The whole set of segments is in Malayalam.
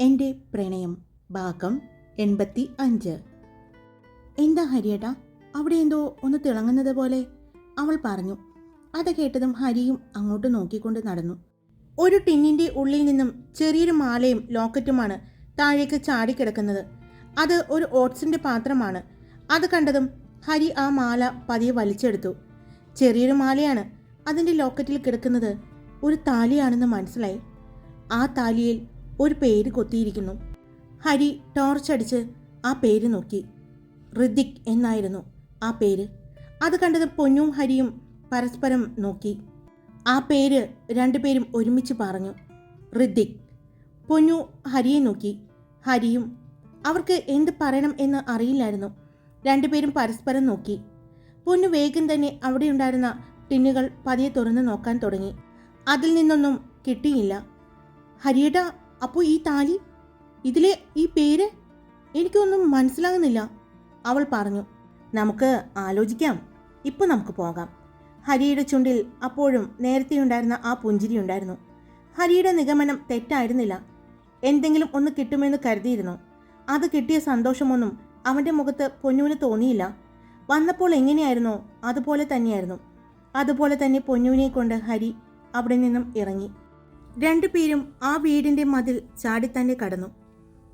എന്റെ പ്രണയം ഭാഗം എൺപത്തി അഞ്ച് എന്താ ഹരിയേട്ടാ? അവിടെ എന്തോ ഒന്ന് തിളങ്ങുന്നത് പോലെ. അവൾ പറഞ്ഞു. അത് കേട്ടതും ഹരിയും അങ്ങോട്ട് നോക്കിക്കൊണ്ട് നടന്നു. ഒരു ടിന്നിന്റെ ഉള്ളിൽ നിന്നും ചെറിയൊരു മാലയും ലോക്കറ്റുമാണ് താഴേക്ക് ചാടിക്കിടക്കുന്നത്. അത് ഒരു ഓട്സിന്റെ പാത്രമാണ്. അത് കണ്ടതും ഹരി ആ മാല പതിയെ വലിച്ചെടുത്തു. ചെറിയൊരു മാലയാണ് അതിന്റെ ലോക്കറ്റിൽ കിടക്കുന്നത്. ഒരു താലിയാണെന്ന് മനസ്സിലായി. ആ താലിയിൽ ഒരു പേര് കൊത്തിയിരിക്കുന്നു. ഹരി ടോർച്ചടിച്ച് ആ പേര് നോക്കി. ഋതിക് എന്നായിരുന്നു ആ പേര്. അത് കണ്ടത് പൊന്നും ഹരിയും പരസ്പരം നോക്കി. ആ പേര് രണ്ടുപേരും ഒരുമിച്ച് പറഞ്ഞു. ഋതിക് പൊന്നു ഹരിയെ നോക്കി. ഹരിയും അവർക്ക് എന്ത് പറയണം എന്ന് അറിയില്ലായിരുന്നു. രണ്ടുപേരും പരസ്പരം നോക്കി. പൊന്നു വേഗം തന്നെ അവിടെ ഉണ്ടായിരുന്ന ടിന്നുകൾ പതിയെ തുറന്ന് നോക്കാൻ തുടങ്ങി. അതിൽ നിന്നൊന്നും കിട്ടിയില്ല. ഹരിയേട്ടാ അപ്പോൾ ഈ താലി? ഇതിലെ ഈ പേര്? എനിക്കൊന്നും മനസ്സിലാകുന്നില്ല. അവൾ പറഞ്ഞു നമുക്ക് ആലോചിക്കാം. ഇപ്പൊ നമുക്ക് പോകാം. ഹരിയുടെ ചുണ്ടിൽ അപ്പോഴും നേരത്തെ ഉണ്ടായിരുന്ന ആ പുഞ്ചിരി ഉണ്ടായിരുന്നു. ഹരിയുടെ നിഗമനം തെറ്റായിരുന്നില്ല. എന്തെങ്കിലും ഒന്ന് കിട്ടുമെന്ന് കരുതിയിരുന്നു. അത് കിട്ടിയ സന്തോഷമൊന്നും അവന്റെ മുഖത്ത് പൊന്നുവിന് തോന്നിയില്ല. വന്നപ്പോൾ എങ്ങനെയായിരുന്നോ? അതുപോലെ തന്നെയായിരുന്നു. അതുപോലെ തന്നെ പൊന്നുവിനെ കൊണ്ട് ഹരി അവിടെ നിന്നും ഇറങ്ങി. രണ്ടുപേരും ആ വീടിന്റെ മതിൽ ചാടി തന്നെ കടന്നു.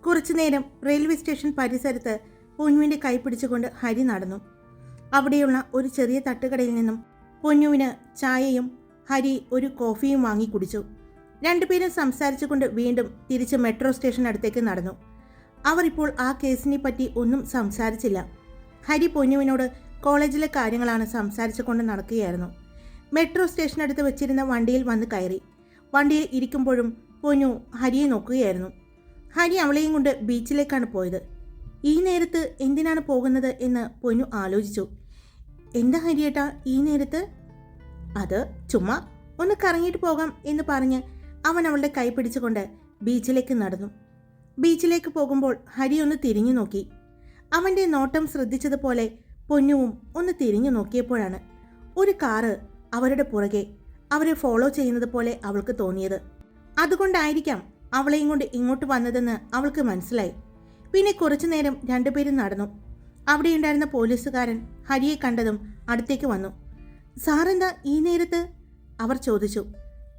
കുറച്ചുനേരം റെയിൽവേ സ്റ്റേഷൻ പരിസരത്ത് പൊന്നുവിന്റെ കൈ പിടിച്ചുകൊണ്ട് ഹരി നടന്നു. അവിടെയുള്ള ഒരു ചെറിയ തട്ടുകടയിൽ നിന്നും പൊന്നുവിന് ചായയും ഹരി ഒരു കോഫിയും വാങ്ങി കുടിച്ചു. രണ്ടുപേരും സംസാരിച്ചുകൊണ്ട് വീണ്ടും തിരിച്ച് മെട്രോ സ്റ്റേഷൻ അടുത്തേക്ക് നടന്നു. അവർ ഇപ്പോൾ ആ കേസിനെ പറ്റി ഒന്നും സംസാരിച്ചില്ല. ഹരി പൊന്നുവിനോട് കോളേജിലെ കാര്യങ്ങളാണ് സംസാരിച്ചുകൊണ്ട് നടക്കുകയായിരുന്നു. മെട്രോ സ്റ്റേഷനടുത്ത് വെച്ചിരുന്ന വണ്ടിയിൽ വന്ന് കയറി. വണ്ടിയിൽ ഇരിക്കുമ്പോഴും പൊന്നു ഹരിയെ നോക്കുകയായിരുന്നു. ഹരി അവളെയും കൊണ്ട് ബീച്ചിലേക്കാണ് പോയത്. ഈ നേരത്ത് എന്തിനാണ് പോകുന്നത് എന്ന് പൊന്നു ആലോചിച്ചു. എന്താ ഹരിയേട്ടാ ഈ നേരത്ത്? അത് ചുമ്മാ ഒന്ന് കറങ്ങിയിട്ട് പോകാം എന്ന് പറഞ്ഞ് അവൻ അവളുടെ കൈ പിടിച്ചുകൊണ്ട് ബീച്ചിലേക്ക് നടന്നു. ബീച്ചിലേക്ക് പോകുമ്പോൾ ഹരി ഒന്ന് തിരിഞ്ഞു നോക്കി. അവന്റെ നോട്ടം ശ്രദ്ധിച്ചതുപോലെ പൊന്നുവും ഒന്ന് തിരിഞ്ഞു നോക്കിയപ്പോഴാണ് ഒരു കാറ് അവരുടെ പുറകെ അവരെ ഫോളോ ചെയ്യുന്നത് പോലെ അവൾക്ക് തോന്നിയത്. അതുകൊണ്ടായിരിക്കാം അവളെയും കൊണ്ട് ഇങ്ങോട്ട് വന്നതെന്ന് അവൾക്ക് മനസ്സിലായി. പിന്നെ കുറച്ചു നേരം രണ്ടുപേരും നടന്നു. അവിടെ ഉണ്ടായിരുന്ന പോലീസുകാരൻ ഹരിയെ കണ്ടതും അടുത്തേക്ക് വന്നു. സാറെന്താ ഈ നേരത്ത്? അവർ ചോദിച്ചു.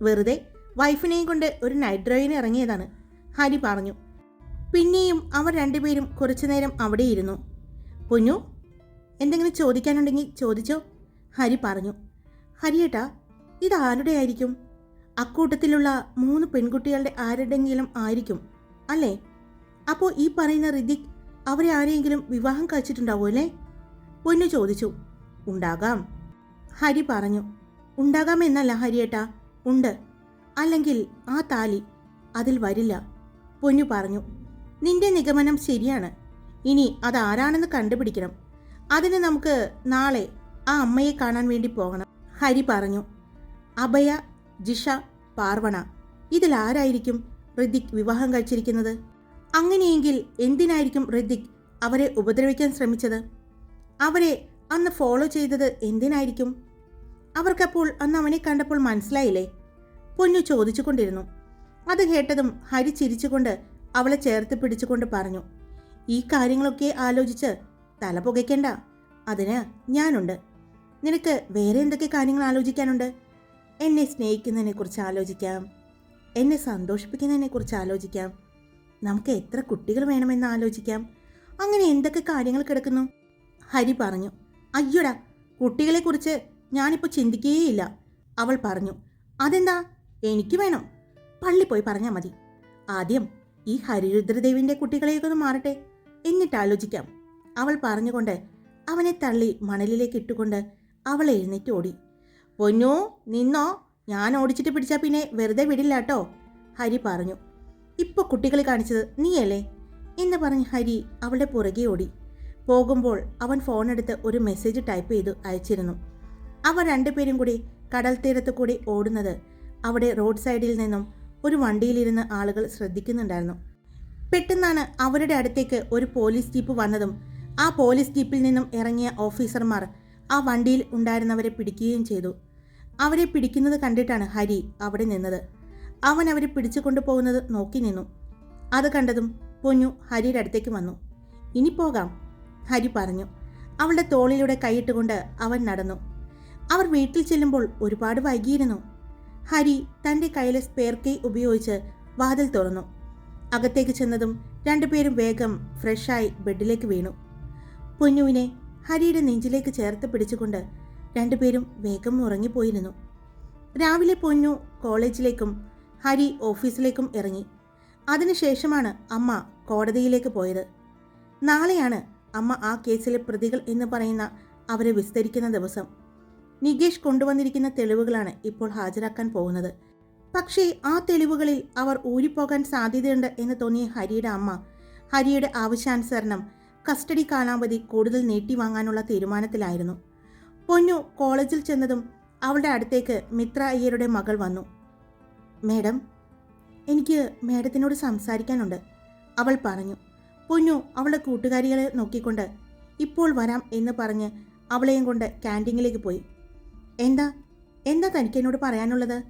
വെറുതെ വൈഫിനെയും കൊണ്ട് ഒരു നൈറ്റ് ഡ്രൈവിന് ഇറങ്ങിയതാണ് ഹരി പറഞ്ഞു. പിന്നെയും അവർ രണ്ടുപേരും കുറച്ചു നേരം അവിടെ ഇരുന്നു. പൊന്നു എന്തെങ്കിലും ചോദിക്കാനുണ്ടെങ്കിൽ ചോദിച്ചോ ഹരി പറഞ്ഞു. ഹരിയേട്ടാ ഇത് ആരുടെ ആയിരിക്കും അക്കൂട്ടത്തിലുള്ള മൂന്ന് പെൺകുട്ടികളുടെ ആരുടെങ്കിലും ആയിരിക്കും അല്ലേ? അപ്പോൾ ഈ പറയുന്ന ഋതിക് അവരെ ആരെയെങ്കിലും വിവാഹം കഴിച്ചിട്ടുണ്ടാവോ അല്ലേ? പൊന്നു ചോദിച്ചു. ഉണ്ടാകാം. ഹരി പറഞ്ഞു. ഉണ്ടാകാം എന്നല്ല ഹരിയേട്ടാ ഉണ്ട്. അല്ലെങ്കിൽ ആ താലി അതിൽ വരില്ല പൊന്നു പറഞ്ഞു. നിന്റെ നിഗമനം ശരിയാണ്. ഇനി അതാരാണെന്ന് കണ്ടുപിടിക്കണം. അതിന് നമുക്ക് നാളെ ആ അമ്മയെ കാണാൻ വേണ്ടി പോകണം ഹരി പറഞ്ഞു. അഭയ ജിഷ പാർവണ. ഇതിലാരായിരിക്കും ഋതിക് വിവാഹം കഴിച്ചിരിക്കുന്നത്? അങ്ങനെയെങ്കിൽ എന്തിനായിരിക്കും ഋതിക് അവരെ ഉപദ്രവിക്കാൻ ശ്രമിച്ചത്? അവരെ അന്ന് ഫോളോ ചെയ്തത് എന്തിനായിരിക്കും? അവർക്കപ്പോൾ അന്ന് അവനെ കണ്ടപ്പോൾ മനസ്സിലായില്ലേ? പൊന്നു ചോദിച്ചുകൊണ്ടിരുന്നു. അത് കേട്ടതും ഹരി ചിരിച്ചുകൊണ്ട് അവളെ ചേർത്ത് പിടിച്ചുകൊണ്ട് പറഞ്ഞു ഈ കാര്യങ്ങളൊക്കെ ആലോചിച്ച് തല പുകയ്ക്കണ്ട. അതിന് ഞാനുണ്ട്. നിനക്ക് വേറെ എന്തൊക്കെ കാര്യങ്ങൾ ആലോചിക്കാനുണ്ട്? എന്നെ സ്നേഹിക്കുന്നതിനെക്കുറിച്ച് ആലോചിക്കാം. എന്നെ സന്തോഷിപ്പിക്കുന്നതിനെക്കുറിച്ച് ആലോചിക്കാം. നമുക്ക് എത്ര കുട്ടികൾ വേണമെന്ന് ആലോചിക്കാം. അങ്ങനെ എന്തൊക്കെ കാര്യങ്ങൾ കിടക്കുന്നു? ഹരി പറഞ്ഞു അയ്യോടാ കുട്ടികളെക്കുറിച്ച് ഞാനിപ്പോൾ ചിന്തിക്കുകയേയില്ല അവൾ പറഞ്ഞു അതെന്താ? എനിക്ക് വേണം. പള്ളി പോയി പറഞ്ഞാൽ മതി. ആദ്യം ഈ ഹരിരുദ്രദേവിന്റെ കുട്ടികളെയൊക്കെ ഒന്ന് മാറട്ടെ. എന്നിട്ട് ആലോചിക്കാം. അവൾ പറഞ്ഞുകൊണ്ട് അവനെ തള്ളി മണലിലേക്ക് ഇട്ടുകൊണ്ട് അവൾ എഴുന്നേറ്റ് ഓടി. പൊന്നു നിന്നോ? ഞാൻ ഓടിച്ചിട്ട് പിടിച്ചാൽ പിന്നെ വെറുതെ വിടില്ല കേട്ടോ ഹരി പറഞ്ഞു. ഇപ്പൊ കുട്ടികൾ കാണിച്ചത് നീയല്ലേ? എന്ന് പറഞ്ഞ് ഹരി അവളുടെ പുറകെ ഓടി. പോകുമ്പോൾ അവൻ ഫോണെടുത്ത് ഒരു മെസ്സേജ് ടൈപ്പ് ചെയ്തു അയച്ചിരുന്നു. അവർ രണ്ടുപേരും കൂടി കടൽ തീരത്ത് കൂടി ഓടുന്നത് അവിടെ റോഡ് സൈഡിൽ നിന്നും ഒരു വണ്ടിയിലിരുന്ന് ആളുകൾ ശ്രദ്ധിക്കുന്നുണ്ടായിരുന്നു. പെട്ടെന്നാണ് അവരുടെ അടുത്തേക്ക് ഒരു പോലീസ് ജീപ്പ് വന്നതും ആ പോലീസ് ജീപ്പിൽ നിന്നും ഇറങ്ങിയ ഓഫീസർമാർ ആ വണ്ടിയിൽ ഉണ്ടായിരുന്നവരെ പിടിക്കുകയും ചെയ്തു. അവരെ പിടിക്കുന്നത് കണ്ടിട്ടാണ് ഹരി അവിടെ നിന്നത്. അവൻ അവരെ പിടിച്ചു കൊണ്ടുപോകുന്നത് നോക്കി നിന്നു. അത് കണ്ടതും പൊന്നു ഹരിയുടെ അടുത്തേക്ക് വന്നു. ഇനി പോകാം ഹരി പറഞ്ഞു. അവളുടെ തോളിലൂടെ കൈയിട്ടുകൊണ്ട് അവൻ നടന്നു. അവർ വീട്ടിൽ ചെല്ലുമ്പോൾ ഒരുപാട് വൈകിയിരുന്നു. ഹരി തന്റെ കയ്യിലെ സ്പെയർ കൈ ഉപയോഗിച്ച് വാതിൽ തുറന്നു. അകത്തേക്ക് ചെന്നതും രണ്ടുപേരും വേഗം ഫ്രഷായി ബെഡിലേക്ക് വീണു. പൊന്നുവിനെ ഹരിയുടെ നെഞ്ചിലേക്ക് ചേർത്ത് പിടിച്ചുകൊണ്ട് രണ്ടുപേരും വേഗം ഉറങ്ങിപ്പോയിരുന്നു. രാവിലെ പൊന്നു കോളേജിലേക്കും ഹരി ഓഫീസിലേക്കും ഇറങ്ങി. അതിനുശേഷമാണ് അമ്മ കോടതിയിലേക്ക് പോയത്. നാളെയാണ് അമ്മ ആ കേസിലെ പ്രതികൾ എന്ന് പറയുന്ന അവരെ വിസ്തരിക്കുന്ന ദിവസം. നികേഷ് കൊണ്ടുവന്നിരിക്കുന്ന തെളിവുകളാണ് ഇപ്പോൾ ഹാജരാക്കാൻ പോകുന്നത്. പക്ഷേ ആ തെളിവുകളിൽ അവർ ഊരിപ്പോകാൻ സാധ്യതയുണ്ട് എന്ന് തോന്നിയ ഹരിയുടെ അമ്മ ഹരിയുടെ ആവശ്യാനുസരണം കസ്റ്റഡി കാലാവധി കൂടുതൽ നീട്ടിവാങ്ങാനുള്ള തീരുമാനത്തിലായിരുന്നു. പൊന്നു കോളേജിൽ ചെന്നതും അവളുടെ അടുത്തേക്ക് മിത്ര അയ്യരുടെ മകൾ വന്നു. മേഡം എനിക്ക് മേഡത്തിനോട് സംസാരിക്കാനുണ്ട് അവൾ പറഞ്ഞു. പൊന്നു അവളുടെ കൂട്ടുകാരികളെ നോക്കിക്കൊണ്ട് ഇപ്പോൾ വരാം എന്ന് പറഞ്ഞ് അവളെയും കൊണ്ട് ക്യാന്റീനിലേക്ക് പോയി. എന്താ? എന്താ തനിക്ക് എന്നോട് പറയാനുള്ളത്?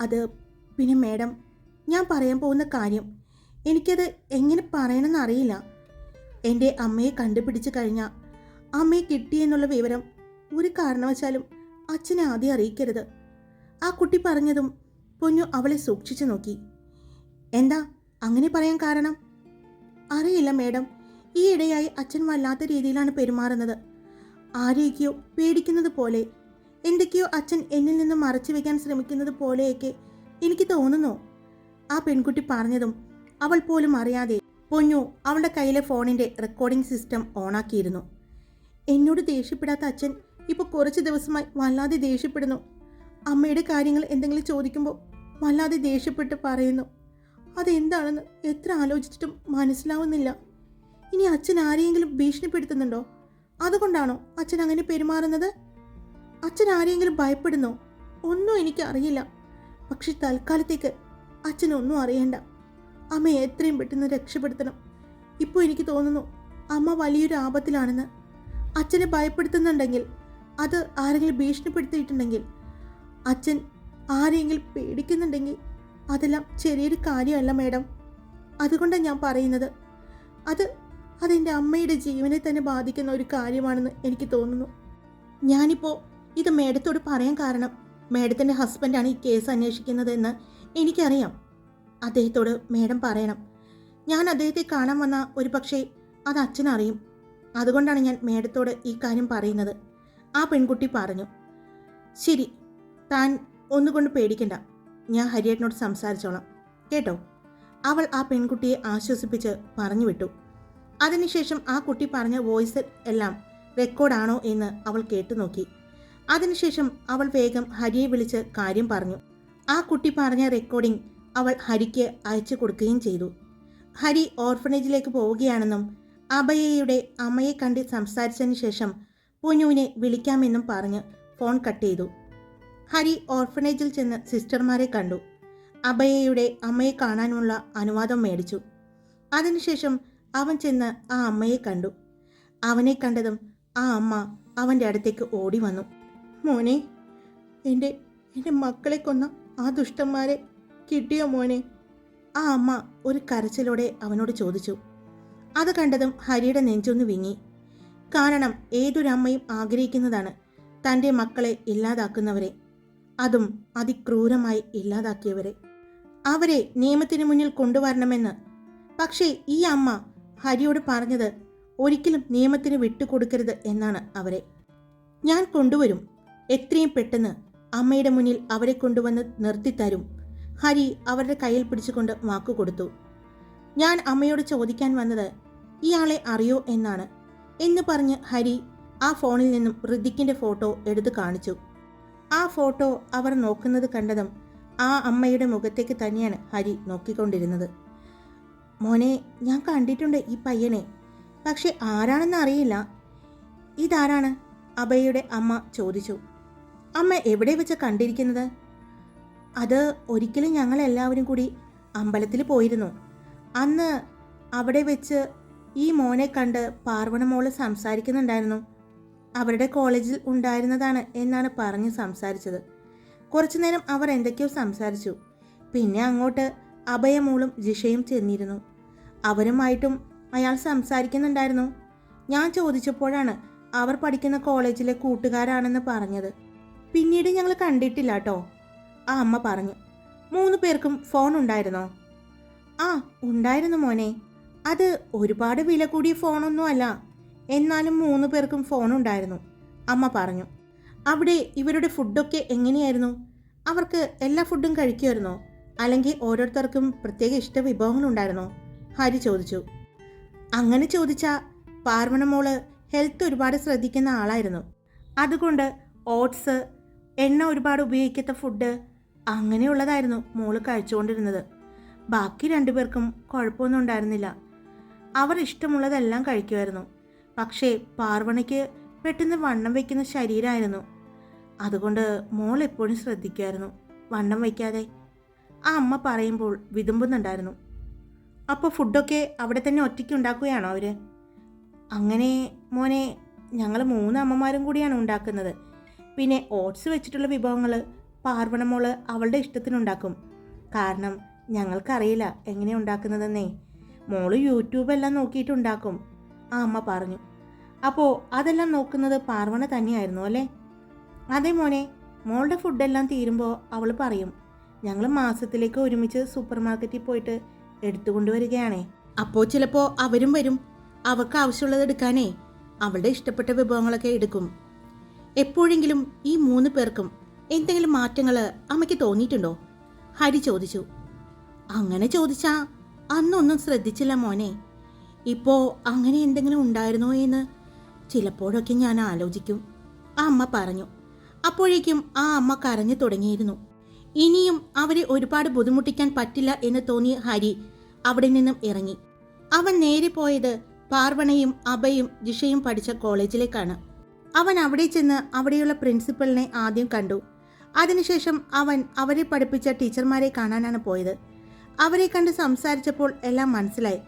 അത് പിന്നെ മേഡം ഞാൻ പറയാൻ പോകുന്ന കാര്യം. എനിക്കത് എങ്ങനെ പറയണമെന്നറിയില്ല എന്റെ അമ്മയെ കണ്ടുപിടിച്ച് കഴിഞ്ഞാൽ അമ്മയെ കിട്ടിയെന്നുള്ള വിവരം ഒരു കാരണവശാലും അച്ഛനെ ആദ്യം അറിയിക്കരുത്. ആ കുട്ടി പറഞ്ഞതും പൊന്നു അവളെ സൂക്ഷിച്ചു നോക്കി. എന്താ അങ്ങനെ പറയാൻ കാരണം? അറിയില്ല മേഡം. ഈ ഇടയായി അച്ഛൻ വല്ലാത്ത രീതിയിലാണ് പെരുമാറുന്നത്. ആരെയൊക്കെയോ പേടിക്കുന്നത് പോലെ എന്തൊക്കെയോ അച്ഛൻ എന്നിൽ നിന്ന് മറച്ചു വയ്ക്കാൻ ശ്രമിക്കുന്നത് പോലെയൊക്കെ എനിക്ക് തോന്നുന്നു. ആ പെൺകുട്ടി പറഞ്ഞതും അവൾ പോലും അറിയാതെ പൊന്നു അവളുടെ കയ്യിലെ ഫോണിന്റെ റെക്കോർഡിംഗ് സിസ്റ്റം ഓണാക്കിയിരുന്നു. എന്നോട് ദേഷ്യപ്പെടാത്ത അച്ഛൻ ഇപ്പോൾ കുറച്ച് ദിവസമായി വല്ലാതെ ദേഷ്യപ്പെടുന്നു. അമ്മയുടെ കാര്യങ്ങൾ എന്തെങ്കിലും ചോദിക്കുമ്പോൾ വല്ലാതെ ദേഷ്യപ്പെട്ട് പറയുന്നു. അതെന്താണെന്ന് എത്ര ആലോചിച്ചിട്ടും മനസ്സിലാവുന്നില്ല. ഇനി അച്ഛൻ ആരെയെങ്കിലും ഭീഷണിപ്പെടുത്തുന്നുണ്ടോ? അതുകൊണ്ടാണോ അച്ഛൻ അങ്ങനെ പെരുമാറുന്നത്? അച്ഛൻ ആരെയെങ്കിലും ഭയപ്പെടുന്നോ? ഒന്നും എനിക്ക് അറിയില്ല. പക്ഷെ തൽക്കാലത്തേക്ക് അച്ഛനൊന്നും അറിയണ്ട. അമ്മയെ എത്രയും പെട്ടെന്ന് രക്ഷപ്പെടുത്തണം. ഇപ്പോൾ എനിക്ക് തോന്നുന്നു അമ്മ വലിയൊരു ആപത്തിലാണെന്ന് അച്ഛനെ ഭയപ്പെടുത്തുന്നുണ്ടെങ്കിൽ അത് ആരെങ്കിലും ഭീഷണിപ്പെടുത്തിയിട്ടുണ്ടെങ്കിൽ അച്ഛൻ ആരെയെങ്കിലും പേടിക്കുന്നുണ്ടെങ്കിൽ അതെല്ലാം ചെറിയൊരു കാര്യമല്ല മേഡം. അതുകൊണ്ടാണ് ഞാൻ പറയുന്നത്. അത് അതെന്റെ അമ്മയുടെ ജീവനെ തന്നെ ബാധിക്കുന്ന ഒരു കാര്യമാണെന്ന് എനിക്ക് തോന്നുന്നു. ഞാനിപ്പോൾ ഇത് മേഡത്തോട് പറയാൻ കാരണം മേഡത്തിന്റെ ഹസ്ബൻഡാണ് ഈ കേസ് അന്വേഷിക്കുന്നതെന്ന് എനിക്കറിയാം. അദ്ദേഹത്തോട് മേഡം പറയണം. ഞാൻ അദ്ദേഹത്തെ കാണാൻ വന്ന ഒരു പക്ഷേ അത് അച്ഛനറിയും. അതുകൊണ്ടാണ് ഞാൻ മേഡത്തോട് ഈ കാര്യം പറയുന്നത്. ആ പെൺകുട്ടി പറഞ്ഞു ശരി താൻ ഒന്നുകൊണ്ട് പേടിക്കണ്ട. ഞാൻ ഹരിയേട്ടനോട് സംസാരിച്ചോളാം. കേട്ടോ? അവൾ ആ പെൺകുട്ടിയെ ആശ്വസിപ്പിച്ച് പറഞ്ഞു വിട്ടു. അതിനുശേഷം ആ കുട്ടി പറഞ്ഞ വോയിസ് എല്ലാം റെക്കോർഡാണോ എന്ന് അവൾ കേട്ടു നോക്കി. അതിനുശേഷം അവൾ വേഗം ഹരിയെ വിളിച്ച് കാര്യം പറഞ്ഞു. ആ കുട്ടി പറഞ്ഞ റെക്കോർഡിംഗ് അവൾ ഹരിക്ക് അയച്ചു കൊടുക്കുകയും ചെയ്തു. ഹരി ഓർഫനേജിലേക്ക് പോവുകയാണെന്നും അഭയയുടെ അമ്മയെ കണ്ട് സംസാരിച്ചതിന് ശേഷം പുനുവിനെ വിളിക്കാമെന്നും പറഞ്ഞ് ഫോൺ കട്ട് ചെയ്തു. ഹരി ഓർഫനേജിൽ ചെന്ന് സിസ്റ്റർമാരെ കണ്ടു. അഭയയുടെ അമ്മയെ കാണാനുള്ള അനുവാദം മേടിച്ചു. അതിനുശേഷം അവൻ ചെന്ന് ആ അമ്മയെ കണ്ടു. അവനെ കണ്ടതും ആ അമ്മ അവന്റെ അടുത്തേക്ക് ഓടി വന്നു. മോനെ എന്റെ എന്റെ മക്കളെ കൊന്ന ആ ദുഷ്ടന്മാരെ കിട്ടിയോ മോനെ? ആ അമ്മ ഒരു കരച്ചിലോടെ അവനോട് ചോദിച്ചു. അത് കണ്ടതും ഹരിയുടെ നെഞ്ചൊന്ന് വിങ്ങി. കാരണം ഏതൊരമ്മയും ആഗ്രഹിക്കുന്നതാണ് തന്റെ മക്കളെ ഇല്ലാതാക്കുന്നവരെ. അതും അതിക്രൂരമായി ഇല്ലാതാക്കിയവരെ. അവരെ നിയമത്തിന് മുന്നിൽ കൊണ്ടുവരണമെന്ന്. പക്ഷേ ഈ അമ്മ ഹരിയോട് പറഞ്ഞത് ഒരിക്കലും നിയമത്തിന് വിട്ടുകൊടുക്കരുത് എന്നാണ് അവരെ. ഞാൻ കൊണ്ടുവരും. എത്രയും പെട്ടെന്ന് അമ്മയുടെ മുന്നിൽ അവരെ കൊണ്ടുവന്ന് നിർത്തിത്തരും ഹരി അവരുടെ കയ്യിൽ പിടിച്ചുകൊണ്ട് വാക്കുകൊടുത്തു ഞാൻ അമ്മയോട് ചോദിക്കാൻ വന്നത് ഇയാളെ അറിയോ എന്നാണ്. എന്ന് പറഞ്ഞ് ഹരി ആ ഫോണിൽ നിന്നും ഋതിക്കിന്റെ ഫോട്ടോ എടുത്തു കാണിച്ചു. ആ ഫോട്ടോ അവർ നോക്കുന്നത് കണ്ടതും ആ അമ്മയുടെ മുഖത്തേക്ക് തന്നെയാണ് ഹരി നോക്കിക്കൊണ്ടിരുന്നത്. മോനെ ഞാൻ കണ്ടിട്ടുണ്ട് ഈ പയ്യനെ. പക്ഷെ ആരാണെന്ന് അറിയില്ല. ഇതാരാണ്? അഭയയുടെ അമ്മ ചോദിച്ചു. അമ്മ എവിടെ വെച്ച് കണ്ടിരിക്കുന്നത്? അത് ഒരിക്കലും ഞങ്ങൾ എല്ലാവരും കൂടി അമ്പലത്തിൽ പോയിരുന്നു. അന്ന് അവിടെ വെച്ച് ഈ മോനെ കണ്ട് പാർവണമോൾ സംസാരിക്കുന്നുണ്ടായിരുന്നു. അവരുടെ കോളേജിൽ ഉണ്ടായിരുന്നതാണ് എന്നാണ് പറഞ്ഞ് സംസാരിച്ചത്. കുറച്ചു നേരം അവർ എന്തൊക്കെയോ സംസാരിച്ചു. പിന്നെ അങ്ങോട്ട് അഭയമോളും ജിഷയും ചെന്നിരുന്നു. അവരുമായിട്ടും അയാൾ സംസാരിക്കുന്നുണ്ടായിരുന്നു. ഞാൻ ചോദിച്ചപ്പോഴാണ് അവർ പഠിക്കുന്ന കോളേജിലെ കൂട്ടുകാരാണെന്ന് പറഞ്ഞത്. പിന്നീട് ഞങ്ങൾ കണ്ടിട്ടില്ല കേട്ടോ ആ അമ്മ പറഞ്ഞു. മൂന്ന് പേർക്കും ഫോൺ ഉണ്ടായിരുന്നോ? ആ ഉണ്ടായിരുന്നു മോനെ. അത് ഒരുപാട് വില കൂടിയ ഫോണൊന്നും അല്ല. എന്നാലും മൂന്ന് പേർക്കും ഫോണുണ്ടായിരുന്നു. അമ്മ പറഞ്ഞു അവിടെ ഇവരുടെ ഫുഡൊക്കെ എങ്ങനെയായിരുന്നു? അവർക്ക് എല്ലാ ഫുഡും കഴിക്കുമായിരുന്നോ? അല്ലെങ്കിൽ ഓരോരുത്തർക്കും പ്രത്യേക ഇഷ്ട വിഭവങ്ങളുണ്ടായിരുന്നോ? ഹരി ചോദിച്ചു. അങ്ങനെ ചോദിച്ചാൽ പാർവണമോൾ ഹെൽത്ത് ഒരുപാട് ശ്രദ്ധിക്കുന്ന ആളായിരുന്നു. അതുകൊണ്ട് ഓട്സ് എണ്ണ ഒരുപാട് ഉപയോഗിക്കാത്ത ഫുഡ് അങ്ങനെയുള്ളതായിരുന്നു മോൾ കഴിച്ചുകൊണ്ടിരുന്നത്. ബാക്കി രണ്ടുപേർക്കും കുഴപ്പമൊന്നും ഉണ്ടായിരുന്നില്ല. അവർ ഇഷ്ടമുള്ളതെല്ലാം കഴിക്കുമായിരുന്നു. പക്ഷേ പാർവണയ്ക്ക് പെട്ടെന്ന് വണ്ണം വയ്ക്കുന്ന ശരീരമായിരുന്നു അതുകൊണ്ട് മോൾ എപ്പോഴും ശ്രദ്ധിക്കുമായിരുന്നു വണ്ണം വയ്ക്കാതെ. ആ അമ്മ പറയുമ്പോൾ വിതുമ്പുന്നുണ്ടായിരുന്നു. അപ്പോൾ ഫുഡൊക്കെ അവിടെ തന്നെ ഒറ്റയ്ക്ക് ഉണ്ടാക്കുകയാണോ അവർ അങ്ങനെ മോനെ ഞങ്ങൾ മൂന്ന് അമ്മമാരും കൂടിയാണ് ഉണ്ടാക്കുന്നത്. പിന്നെ ഓട്സ് വെച്ചിട്ടുള്ള വിഭവങ്ങൾ പാർവണമോൾ അവളുടെ ഇഷ്ടത്തിനുണ്ടാക്കും. കാരണം ഞങ്ങൾക്കറിയില്ല എങ്ങനെ ഉണ്ടാക്കുന്നതെന്നേ. മോൾ യൂട്യൂബെല്ലാം നോക്കിയിട്ടുണ്ടാക്കും. ആ അമ്മ പറഞ്ഞു. അപ്പോൾ അതെല്ലാം നോക്കുന്നത് പാർവണ തന്നെയായിരുന്നു അല്ലേ? അതെ മോനെ മോളുടെ ഫുഡെല്ലാം തീരുമ്പോൾ അവൾ പറയും ഞങ്ങൾ മാസത്തിലേക്ക് ഒരുമിച്ച് സൂപ്പർ മാർക്കറ്റിൽ പോയിട്ട് എടുത്തുകൊണ്ടുവരികയാണേ. അപ്പോൾ ചിലപ്പോൾ അവരും വരും. അവർക്ക് ആവശ്യമുള്ളത് എടുക്കാനേ. അവളുടെ ഇഷ്ടപ്പെട്ട വിഭവങ്ങളൊക്കെ എടുക്കും. എപ്പോഴെങ്കിലും ഈ മൂന്ന് പേർക്കും എന്തെങ്കിലും മാറ്റങ്ങൾ അമ്മയ്ക്ക് തോന്നിയിട്ടുണ്ടോ? ഹരി ചോദിച്ചു. അങ്ങനെ ചോദിച്ചാ അന്നൊന്നും ശ്രദ്ധിച്ചില്ല മോനെ. ഇപ്പോ അങ്ങനെ എന്തെങ്കിലും ഉണ്ടായിരുന്നോ എന്ന്? ചിലപ്പോഴൊക്കെ ഞാൻ ആലോചിക്കും. ആ അമ്മ പറഞ്ഞു. അപ്പോഴേക്കും ആ അമ്മ കരഞ്ഞു തുടങ്ങിയിരുന്നു. ഇനിയും അവരെ ഒരുപാട് ബുദ്ധിമുട്ടിക്കാൻ പറ്റില്ല എന്ന് തോന്നിയ ഹരി അവിടെ നിന്നും ഇറങ്ങി. അവൻ നേരെ പോയത് പാർവണയും അഭയും ജിഷയും പഠിച്ച കോളേജിലേക്കാണ്. അവൻ അവിടെ ചെന്ന് അവിടെയുള്ള പ്രിൻസിപ്പലിനെ ആദ്യം കണ്ടു. അതിനുശേഷം അവൻ അവരെ പഠിപ്പിച്ച ടീച്ചർമാരെ കാണാനാണ് പോയത്. അവരെ കണ്ട് സംസാരിച്ചപ്പോൾ എല്ലാം മനസ്സിലായി.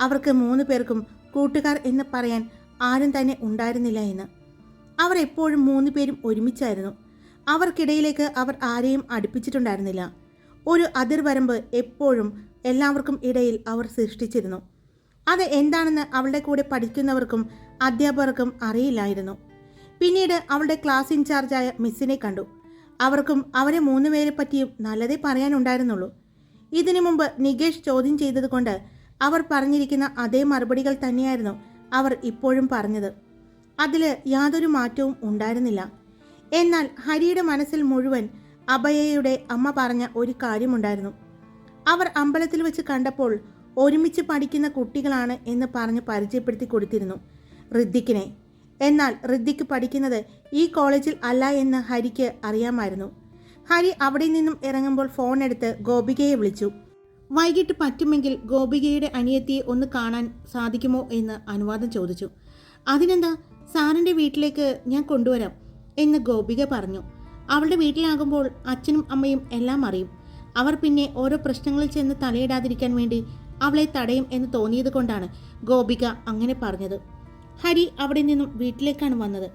അവർക്ക് മൂന്ന് പേർക്കും കൂട്ടുകാർ എന്ന് പറയാൻ ആരും തന്നെ ഉണ്ടായിരുന്നില്ല എന്ന്. അവർ എപ്പോഴും മൂന്ന് പേരും ഒരുമിച്ചായിരുന്നു. അവർക്കിടയിലേക്ക് അവർ ആരെയും അടുപ്പിച്ചിട്ടുണ്ടായിരുന്നില്ല. ഒരു അതിർവരമ്പ് എപ്പോഴും എല്ലാവർക്കും ഇടയിൽ അവർ സൃഷ്ടിച്ചിരുന്നു. അത് എന്താണെന്ന് അവളുടെ കൂടെ പഠിക്കുന്നവർക്കും അധ്യാപകർക്കും അറിയില്ലായിരുന്നു. പിന്നീട് അവളുടെ ക്ലാസ് ഇൻചാർജായ മിസ്സിനെ കണ്ടു. അവർക്കും അവരെ മൂന്നുപേരെ പറ്റിയും നല്ലതേ പറയാനുണ്ടായിരുന്നുള്ളൂ. ഇതിനു മുമ്പ് നികേഷ് ചോദ്യം ചെയ്തതുകൊണ്ട് അവർ പറഞ്ഞിരിക്കുന്ന അതേ മറുപടികൾ തന്നെയായിരുന്നു അവർ ഇപ്പോഴും പറഞ്ഞത്. അതിൽ യാതൊരു മാറ്റവും ഉണ്ടായിരുന്നില്ല. എന്നാൽ ഹരിയുടെ മനസ്സിൽ മുഴുവൻ അഭയയുടെ അമ്മ പറഞ്ഞ ഒരു കാര്യമുണ്ടായിരുന്നു. അവർ അമ്പലത്തിൽ വെച്ച് കണ്ടപ്പോൾ ഒരുമിച്ച് പഠിക്കുന്ന കുട്ടികളാണ് എന്ന് പറഞ്ഞ് പരിചയപ്പെടുത്തി കൊടുത്തിരുന്നു ഋദ്ദിക്കിനെ എന്നാൽ ഋദ്ദിക്ക് പഠിക്കുന്നത് ഈ കോളേജിൽ അല്ല എന്ന് ഹരിക്ക് അറിയാമായിരുന്നു. ഹരി അവിടെ നിന്നും ഇറങ്ങുമ്പോൾ ഫോൺ എടുത്ത് ഗോപികയെ വിളിച്ചു. വൈകിട്ട് പറ്റുമെങ്കിൽ ഗോപികയുടെ അനിയത്തിയെ ഒന്ന് കാണാൻ സാധിക്കുമോ എന്ന് അനുവാദം ചോദിച്ചു. അതിനെന്താ സാറിന്റെ വീട്ടിലേക്ക് ഞാൻ കൊണ്ടുവരാം എന്ന് ഗോപിക പറഞ്ഞു. അവളുടെ വീട്ടിലാകുമ്പോൾ അച്ഛനും അമ്മയും എല്ലാം അറിയും. അവർ പിന്നെ ഓരോ പ്രശ്നങ്ങളിൽ ചെന്ന് തലയിടാതിരിക്കാൻ വേണ്ടി അവളെ തടയും എന്ന് തോന്നിയത് കൊണ്ടാണ് ഗോപിക അങ്ങനെ പറഞ്ഞത്. ഹരി അവിടെ നിന്നും വീട്ടിലേക്കാണ് വന്നത്.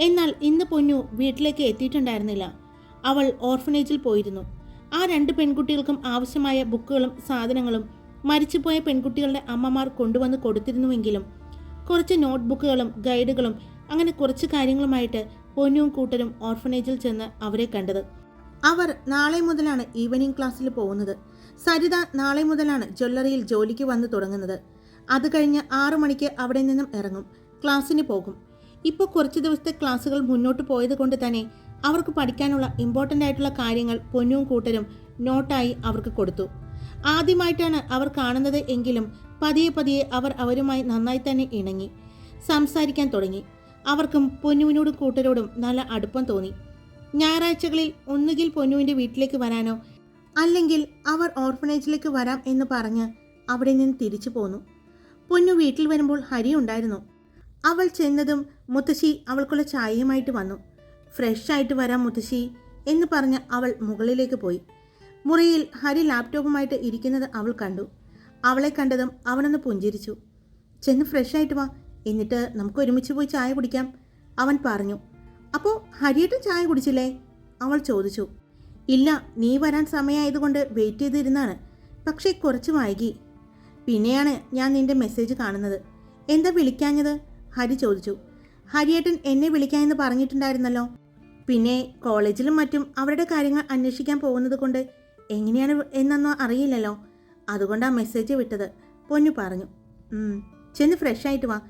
എന്നാൽ ഇന്ന് പൊന്നു വീട്ടിലേക്ക് എത്തിയിട്ടുണ്ടായിരുന്നില്ല. അവൾ ഓർഫനേജിൽ പോയിരുന്നു. ആ രണ്ട് പെൺകുട്ടികൾക്കും ആവശ്യമായ ബുക്കുകളും സാധനങ്ങളും മരിച്ചുപോയ പെൺകുട്ടികളുടെ അമ്മമാർ കൊണ്ടുവന്ന് കൊടുത്തിരുന്നുവെങ്കിലും കുറച്ച് നോട്ട്ബുക്കുകളും ഗൈഡുകളും അങ്ങനെ കുറച്ച് കാര്യങ്ങളുമായിട്ട് പൊന്നും കൂട്ടരും ഓർഫനേജിൽ ചെന്ന് അവരെ കണ്ടത്. അവർ നാളെ മുതലാണ് ഈവനിങ് ക്ലാസ്സിൽ പോകുന്നത്. സരിത നാളെ മുതലാണ് ജ്വല്ലറിയിൽ ജോലിക്ക് വന്ന് തുടങ്ങുന്നത്. അത് കഴിഞ്ഞ് ആറു മണിക്ക് അവിടെ നിന്നും ഇറങ്ങും. ക്ലാസ്സിന് പോകും. ഇപ്പോൾ കുറച്ച് ദിവസത്തെ ക്ലാസ്സുകൾ മുന്നോട്ട് പോയത് കൊണ്ട് തന്നെ അവർക്ക് പഠിക്കാനുള്ള ഇമ്പോർട്ടന്റ് ആയിട്ടുള്ള കാര്യങ്ങൾ പൊന്നും കൂട്ടരും നോട്ടായി അവർക്ക് കൊടുത്തു. ആദ്യമായിട്ടാണ് അവർ കാണുന്നത് എങ്കിലും പതിയെ പതിയെ അവർ അവരുമായി നന്നായി തന്നെ ഇണങ്ങി. സംസാരിക്കാൻ തുടങ്ങി. അവർക്കും പൊന്നുവിനോടും കൂട്ടരോടും നല്ല അടുപ്പം തോന്നി. ഞായറാഴ്ചകളിൽ ഒന്നുകിൽ പൊന്നുവിന്റെ വീട്ടിലേക്ക് വരാനോ അല്ലെങ്കിൽ അവർ ഓർഫനേജിലേക്ക് വരാം എന്ന് പറഞ്ഞ് അവിടെ നിന്ന് തിരിച്ചു പോന്നു. പൊന്നു വീട്ടിൽ വരുമ്പോൾ ഹരി ഉണ്ടായിരുന്നു അവൾ ചെന്നതും മുത്തശ്ശി അവൾക്കുള്ള ചായയുമായിട്ട് വന്നു. ഫ്രഷ് ആയിട്ട് വരാം മുത്തശ്ശി എന്ന് പറഞ്ഞ് അവൾ മുകളിലേക്ക് പോയി. മുറിയിൽ ഹരി ലാപ്ടോപ്പുമായിട്ട് ഇരിക്കുന്നത് അവൾ കണ്ടു. അവളെ കണ്ടതും അവനൊന്ന് പുഞ്ചിരിച്ചു. ചെന്ന് ഫ്രഷ് ആയിട്ട് വാ എന്നിട്ട് നമുക്ക് ഒരുമിച്ച് പോയി ചായ കുടിക്കാം അവൻ പറഞ്ഞു. അപ്പോൾ ഹരിയേട്ടൻ ചായ കുടിച്ചില്ലേ? അവൾ ചോദിച്ചു. ഇല്ല നീ വരാൻ സമയമായതുകൊണ്ട് വെയിറ്റ് ചെയ്തിരുന്നാണ്. പക്ഷേ കുറച്ച് വൈകി. പിന്നെയാണ് ഞാൻ നിന്റെ മെസ്സേജ് കാണുന്നത്. എന്താ വിളിക്കാഞ്ഞത്? ഹരി ചോദിച്ചു. ഹരിയേട്ടൻ എന്നെ വിളിക്കാമെന്ന് പറഞ്ഞിട്ടുണ്ടായിരുന്നല്ലോ. പിന്നെ കോളേജിലും മറ്റും അവരുടെ കാര്യങ്ങൾ അന്വേഷിക്കാൻ പോകുന്നത് കൊണ്ട് എങ്ങനെയാണ് എന്നൊന്നും അറിയില്ലല്ലോ. അതുകൊണ്ടാണ് മെസ്സേജ് വിട്ടത്. പൊന്നു പറഞ്ഞു. "ഉം, ചെന്ന് ഫ്രഷ് ആയിട്ട് വാ.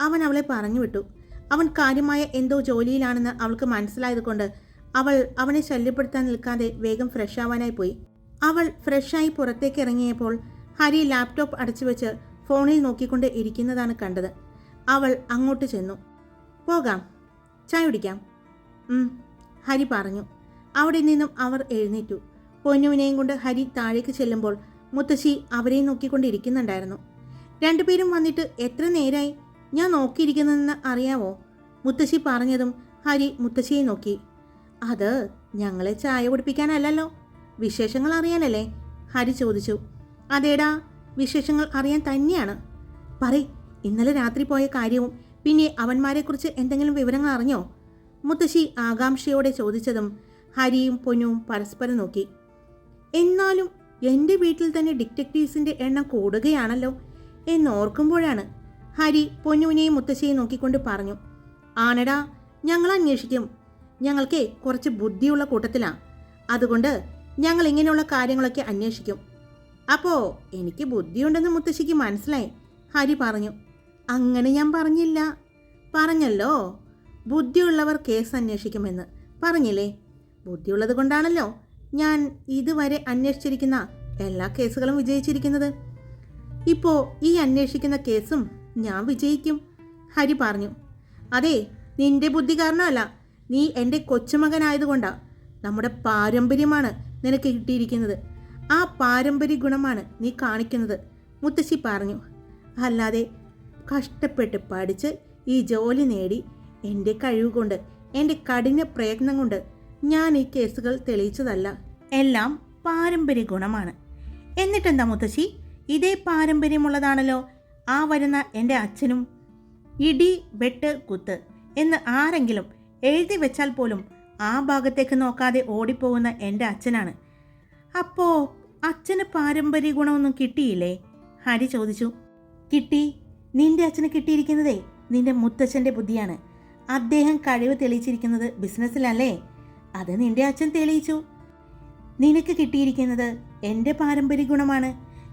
അവൻ അവളെ പറഞ്ഞു വിട്ടു. അവൻ കാര്യമായ എന്തോ ജോലിയിലാണെന്ന് അവൾക്ക് മനസ്സിലായതുകൊണ്ട് അവൾ അവനെ ശല്യപ്പെടുത്താൻ നിൽക്കാതെ വേഗം ഫ്രഷ് ആവാനായി പോയി. അവൾ ഫ്രഷായി പുറത്തേക്ക് ഇറങ്ങിയപ്പോൾ ഹരി ലാപ്ടോപ്പ് അടച്ചു വെച്ച് ഫോണിൽ നോക്കിക്കൊണ്ട് ഇരിക്കുന്നതാണ് കണ്ടത്. അവൾ അങ്ങോട്ട് ചെന്നു. പോകാം. ചായ കുടിക്കാം. ഹരി പറഞ്ഞു. അവിടെ നിന്നും അവർ എഴുന്നേറ്റു. പൊന്നുവിനെയും കൊണ്ട് ഹരി താഴേക്ക് ചെല്ലുമ്പോൾ മുത്തശ്ശി അവരെ നോക്കിക്കൊണ്ടിരിക്കുന്നുണ്ടായിരുന്നു. രണ്ടുപേരും വന്നിട്ട് എത്ര നേരായി? ഞാൻ നോക്കിയിരിക്കുന്നതെന്ന് അറിയാവോ? മുത്തശ്ശി പറഞ്ഞതും ഹരി മുത്തശ്ശിയെ നോക്കി. അത് ഞങ്ങളെ ചായ കുടിപ്പിക്കാനല്ലല്ലോ. വിശേഷങ്ങൾ അറിയാനല്ലേ? ഹരി ചോദിച്ചു. അതേടാ വിശേഷങ്ങൾ അറിയാൻ തന്നെയാണ്. പറ ഇന്നലെ രാത്രി പോയ കാര്യവും പിന്നെ അവന്മാരെക്കുറിച്ച് എന്തെങ്കിലും വിവരങ്ങൾ അറിഞ്ഞോ? മുത്തശ്ശി ആകാംക്ഷയോടെ ചോദിച്ചതും ഹരിയും പൊന്നുവും പരസ്പരം നോക്കി. എന്നാലും എന്റെ വീട്ടിൽ തന്നെ ഡിറ്റക്റ്റീവ്സിന്റെ എണ്ണം കൂടുകയാണല്ലോ എന്നോർക്കുമ്പോഴാണ് ഹരി പൊന്നുവിനെയും മുത്തശ്ശിയെയും നോക്കിക്കൊണ്ട് പറഞ്ഞു. ആനടാ ഞങ്ങൾ അന്വേഷിക്കും. ഞങ്ങൾക്ക് കുറച്ച് ബുദ്ധിയുള്ള കൂട്ടത്തിലാണ് അതുകൊണ്ട് ഞങ്ങൾ ഇങ്ങനെയുള്ള കാര്യങ്ങളൊക്കെ അന്വേഷിക്കും. അപ്പോൾ എനിക്ക് ബുദ്ധിയുണ്ടെന്ന് മുത്തശ്ശിക്ക് മനസ്സിലായി ഹരി പറഞ്ഞു. അങ്ങനെ ഞാൻ പറഞ്ഞില്ല. പറഞ്ഞല്ലോ. ബുദ്ധിയുള്ളവർ കേസ് അന്വേഷിക്കുമെന്ന്. പറഞ്ഞില്ലേ? ബുദ്ധിയുള്ളത് കൊണ്ടാണല്ലോ ഞാൻ ഇതുവരെ അന്വേഷിച്ചിരിക്കുന്ന എല്ലാ കേസുകളും വിജയിച്ചിരിക്കുന്നത്. ഇപ്പോൾ ഈ അന്വേഷിക്കുന്ന കേസും ഞാൻ വിജയിക്കും. ഹരി പറഞ്ഞു. അതെ നിന്റെ ബുദ്ധി കാരണമല്ല. നീ എന്റെ കൊച്ചുമകനായതുകൊണ്ടാ നമ്മുടെ പാരമ്പര്യമാണ് നിനക്ക് കിട്ടിയിരിക്കുന്നത്. ആ പാരമ്പര്യ ഗുണമാണ് നീ കാണിക്കുന്നത്. മുത്തശ്ശി പറഞ്ഞു. അല്ലാതെ കഷ്ടപ്പെട്ട് പഠിച്ച് ഈ ജോലി നേടി. എന്റെ കഴിവ് കൊണ്ട് എന്റെ കഠിന പ്രയത്നം കൊണ്ട് ഞാൻ ഈ കേസുകൾ തെളിയിച്ചതല്ല. എല്ലാം പാരമ്പര്യ ഗുണമാണ്. എന്നിട്ടെന്താ മുത്തശ്ശി? ഇതേ പാരമ്പര്യമുള്ളതാണല്ലോ. ആ വരുന്ന എന്റെ അച്ഛനും ഇടി വെട്ട് കുത്ത് എന്ന് ആരെങ്കിലും എഴുതി വെച്ചാൽ പോലും ആ ഭാഗത്തേക്ക് നോക്കാതെ ഓടിപ്പോകുന്ന എന്റെ അച്ഛനാണ്. അപ്പോൾ അച്ഛന് പാരമ്പര്യ ഗുണമൊന്നും കിട്ടിയില്ലേ? ഹരി ചോദിച്ചു. കിട്ടി. നിന്റെ അച്ഛന് കിട്ടിയിരിക്കുന്നതേ നിന്റെ മുത്തച്ഛന്റെ ബുദ്ധിയാണ്. അദ്ദേഹം കഴിവ് തെളിയിച്ചിരിക്കുന്നത് ബിസിനസ്സിലല്ലേ? അത് നിന്റെ അച്ഛൻ തെളിയിച്ചു. നിനക്ക് കിട്ടിയിരിക്കുന്നത് എന്റെ പാരമ്പര്യ ഗുണമാണ്.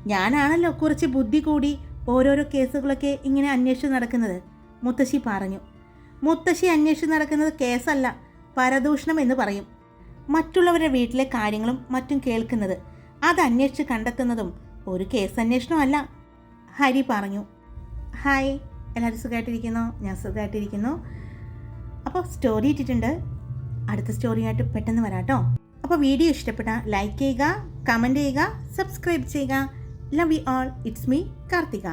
ഞാനാണല്ലോ കുറച്ച് ബുദ്ധി കൂടി ഓരോരോ കേസുകളൊക്കെ ഇങ്ങനെ അന്വേഷിച്ച് നടക്കുന്നത്. മുത്തശ്ശി പറഞ്ഞു. മുത്തശ്ശി അന്വേഷിച്ച് നടക്കുന്നത് കേസല്ല പരദൂഷണം എന്ന് പറയും. മറ്റുള്ളവരുടെ വീട്ടിലെ കാര്യങ്ങളും മറ്റും കേൾക്കുന്നത് അത് അന്വേഷിച്ച് കണ്ടെത്തുന്നതും ഒരു കേസ് അന്വേഷണമല്ല. ഹരി പറഞ്ഞു. ഹായ് എല്ലാവരും സുഖമായിട്ടിരിക്കുന്നു ഞാൻ സുഖമായിട്ടിരിക്കുന്നു അപ്പോൾ സ്റ്റോറി ഇട്ടിട്ടുണ്ട്. അടുത്ത സ്റ്റോറിയായിട്ട് പെട്ടെന്ന് വരാം കേട്ടോ അപ്പോൾ വീഡിയോ ഇഷ്ടപ്പെട്ട ലൈക്ക് ചെയ്യുക കമന്റ് ചെയ്യുക സബ്സ്ക്രൈബ് ചെയ്യുക. Love you all it's me Karthika.